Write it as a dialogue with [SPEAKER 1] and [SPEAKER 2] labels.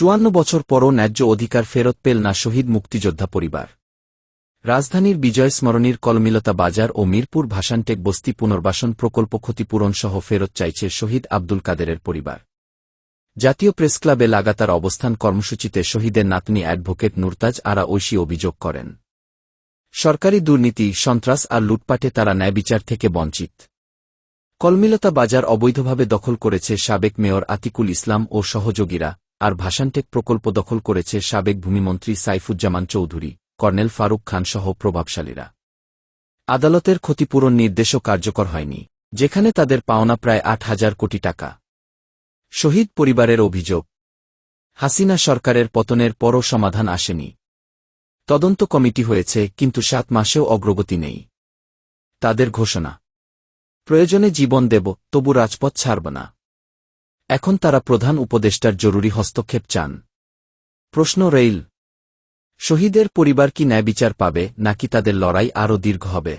[SPEAKER 1] চুয়ান্ন বছর পরও ন্যায্য অধিকার ফেরত পেল না শহীদ মুক্তিযোদ্ধা পরিবার। রাজধানীর বিজয় স্মরণীর কলমিলতা বাজার ও মিরপুর ভাসানটেক বস্তি পুনর্বাসন প্রকল্প ক্ষতিপূরণ সহ ফেরত চাইছে শহীদ আব্দুল কাদেরের পরিবার। জাতীয় প্রেসক্লাবে লাগাতার অবস্থান কর্মসূচিতে শহীদের নাতনি অ্যাডভোকেট নুরতাজ আরা ঐশী অভিযোগ করেন। সরকারি দুর্নীতি, সন্ত্রাস আর লুটপাটে তারা ন্যায়বিচার থেকে বঞ্চিত। কলমিলতা বাজার অবৈধভাবে দখল করেছে সাবেক মেয়র আতিকুল ইসলাম ও সহযোগীরা। আর ভাসানটেক প্রকল্প দখল করেছে সাবেক ভূমিমন্ত্রী সাইফুজ্জামান চৌধুরী, কর্নেল ফারুক খান সহ প্রভাবশালীরা। আদালতের ক্ষতিপূরণ নির্দেশও কার্যকর হয়নি, যেখানে তাদের পাওনা প্রায় আট হাজার কোটি টাকা। শহীদ পরিবারের অভিযোগ, হাসিনা সরকারের পতনের পরও সমাধান আসেনি। তদন্ত কমিটি হয়েছে, কিন্তু সাত মাসেও অগ্রগতি নেই। তাদের ঘোষণা, প্রয়োজনে জীবন দেব, তবু রাজপথ ছাড়ব না। এখন তারা প্রধান উপদেষ্টার জরুরি হস্তক্ষেপ চান। প্রশ্ন রেইল, শহীদের পরিবার কি ন্যায় বিচার পাবে, নাকি তাদের লড়াই আরও দীর্ঘ হবে?